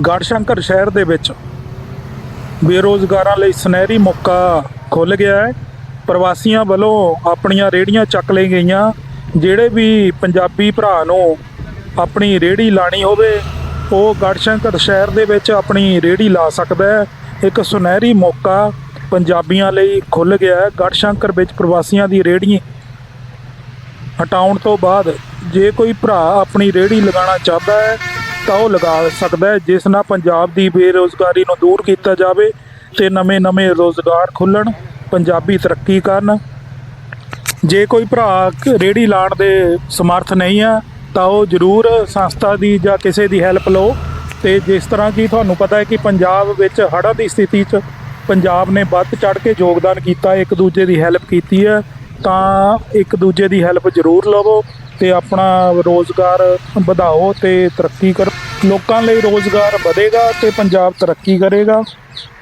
ਗੜਸ਼ੰਕਰ ਸ਼ਹਿਰ ਦੇ ਵਿੱਚ ਬੇਰੋਜ਼ਗਾਰਾਂ ਲਈ ਸੁਨਹਿਰੀ ਮੌਕਾ ਖੁੱਲ ਗਿਆ ਹੈ। ਪ੍ਰਵਾਸੀਆਂ ਵੱਲੋਂ ਆਪਣੀਆਂ ਰੇੜੀਆਂ ਚੱਕ ਲਈ ਗਈਆਂ, ਜਿਹੜੇ ਵੀ ਪੰਜਾਬੀ ਭਰਾ ਨੂੰ ਆਪਣੀ ਰੇੜੀ ਲਾਣੀ ਹੋਵੇ, ਉਹ ਗੜਸ਼ੰਕਰ ਸ਼ਹਿਰ ਦੇ ਵਿੱਚ ਆਪਣੀ ਰੇੜੀ ਲਾ ਸਕਦਾ ਹੈ। ਇੱਕ ਸੁਨਹਿਰੀ ਮੌਕਾ ਪੰਜਾਬੀਆਂ ਲਈ ਖੁੱਲ ਗਿਆ ਹੈ। ਗੜਸ਼ੰਕਰ ਵਿੱਚ ਪ੍ਰਵਾਸੀਆਂ ਦੀ ਰੇੜੀ ਹਟਾਉਣ ਤੋਂ ਬਾਅਦ ਜੇ ਕੋਈ ਭਰਾ ਆਪਣੀ ਰੇੜੀ ਲਗਾਉਣਾ ਚਾਹੁੰਦਾ ਹੈ ਤਾਂ ਉਹ ਲਗਾ ਸਕਦਾ ਹੈ, ਜਿਸ ਨਾਲ ਪੰਜਾਬ ਦੀ ਬੇਰੋਜ਼ਗਾਰੀ ਨੂੰ ਦੂਰ ਕੀਤਾ ਜਾਵੇ ਤੇ ਨਵੇਂ-ਨਵੇਂ ਰੋਜ਼ਗਾਰ ਖੁੱਲਣ ਪੰਜਾਬੀ ਤਰੱਕੀ ਕਰਨ। ਜੇ ਕੋਈ ਭਰਾ ਕ- ਰੇੜੀ ਲਾਣ ਦੇ ਸਮਰਥ ਨਹੀਂ ਆ, ਤਾਂ ਉਹ ਜ਼ਰੂਰ ਸੰਸਥਾ ਦੀ ਜਾਂ ਕਿਸੇ ਦੀ ਹੈਲਪ ਲਓ। ਤੇ ਜਿਸ ਤਰ੍ਹਾਂ ਕਿ ਤੁਹਾਨੂੰ ਪਤਾ ਹੈ ਕਿ ਪੰਜਾਬ ਵਿੱਚ ਹੜ੍ਹਾਂ ਦੀ ਸਥਿਤੀ 'ਚ ਪੰਜਾਬ ਨੇ ਵੱਧ ਚੜ ਕੇ ਯੋਗਦਾਨ ਕੀਤਾ, ਇੱਕ ਦੂਜੇ ਦੀ ਹੈਲਪ ਕੀਤੀ ਹੈ, ਤਾਂ ਇੱਕ ਦੂਜੇ ਦੀ ਹੈਲਪ ਜ਼ਰੂਰ ਲਵੋ। ਤੇ ਆਪਣਾ ਰੋਜ਼ਗਾਰ ਵਧਾਓ ਤੇ ਤਰੱਕੀ ਕਰੋ। ਲੋਕਾਂ ਲਈ ਰੋਜ਼ਗਾਰ ਵਧੇਗਾ ਤੇ ਪੰਜਾਬ ਤਰੱਕੀ ਕਰੇਗਾ।